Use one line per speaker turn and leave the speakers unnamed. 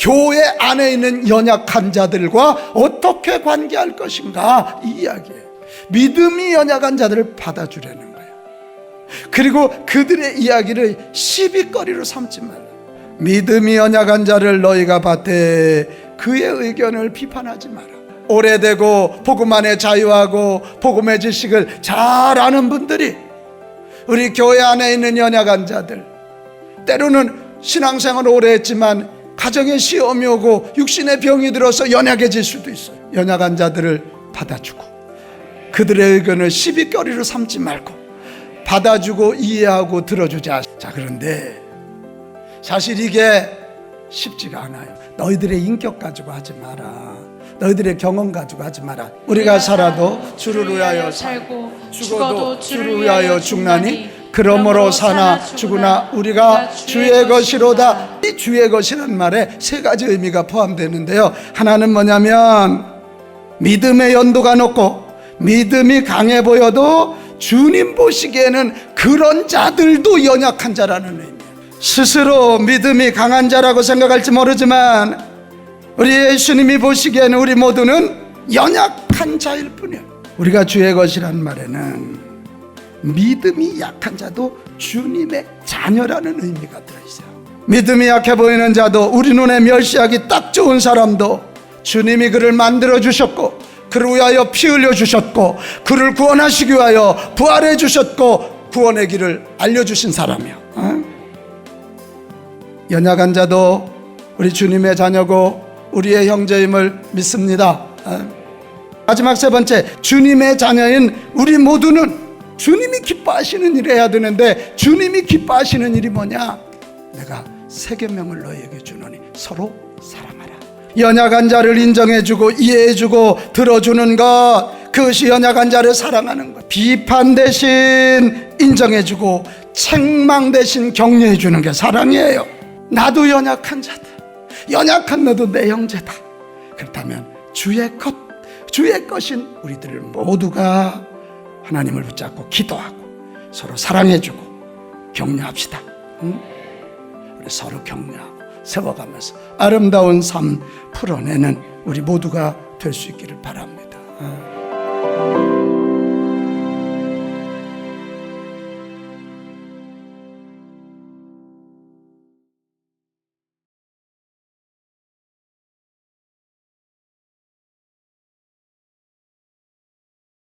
교회 안에 있는 연약한 자들과 어떻게 관계할 것인가 이 이야기예요. 믿음이 연약한 자들을 받아주려는 거예요. 그리고 그들의 이야기를 시비거리로 삼지 말라. 믿음이 연약한 자를 너희가 받되 그의 의견을 비판하지 마라. 오래되고 복음 안에 자유하고 복음의 지식을 잘 아는 분들이 우리 교회 안에 있는 연약한 자들 때로는 신앙생활 오래 했지만 가정에 시험이 오고 육신의 병이 들어서 연약해질 수도 있어요. 연약한 자들을 받아주고 그들의 의견을 시비거리로 삼지 말고 받아주고 이해하고 들어주자. 자, 그런데 사실 이게 쉽지가 않아요. 너희들의 인격 가지고 하지 마라. 너희들의 경험 가지고 하지 마라. 우리가 살아도 주를 위하여 살고 죽어도 주를 위하여 죽나니 그러므로 사나 죽으나 우리가 주의 것이로다. 이 주의 것이라는 말에 세 가지 의미가 포함되는데요. 하나는 뭐냐면 믿음의 연도가 높고 믿음이 강해 보여도 주님 보시기에는 그런 자들도 연약한 자라는 의미예요. 스스로 믿음이 강한 자라고 생각할지 모르지만 우리 예수님이 보시기에는 우리 모두는 연약한 자일 뿐이에요. 우리가 주의 것이란 말에는 믿음이 약한 자도 주님의 자녀라는 의미가 들어있어요. 믿음이 약해 보이는 자도 우리 눈에 멸시하기 딱 좋은 사람도 주님이 그를 만들어 주셨고 그를 위하여 피 흘려 주셨고 그를 구원하시기 위하여 부활해 주셨고 구원의 길을 알려 주신 사람이요. 어? 연약한 자도 우리 주님의 자녀고 우리의 형제임을 믿습니다. 어? 마지막 세 번째 주님의 자녀인 우리 모두는 주님이 기뻐하시는 일을 해야 되는데 주님이 기뻐하시는 일이 뭐냐? 내가 세 계명을 너희에게 주노니 서로 사랑하라. 연약한 자를 인정해주고 이해해주고 들어주는 것 그것이 연약한 자를 사랑하는 것. 비판 대신 인정해주고 책망 대신 격려해주는 게 사랑이에요. 나도 연약한 자다. 연약한 너도 내 형제다. 그렇다면 주의 것, 주의 것인 우리들 모두가 하나님을 붙잡고 기도하고 서로 사랑해주고 격려합시다. 응? 우리 서로 격려하고 세워가면서 아름다운 삶 풀어내는 우리 모두가 될 수 있기를 바랍니다. 어.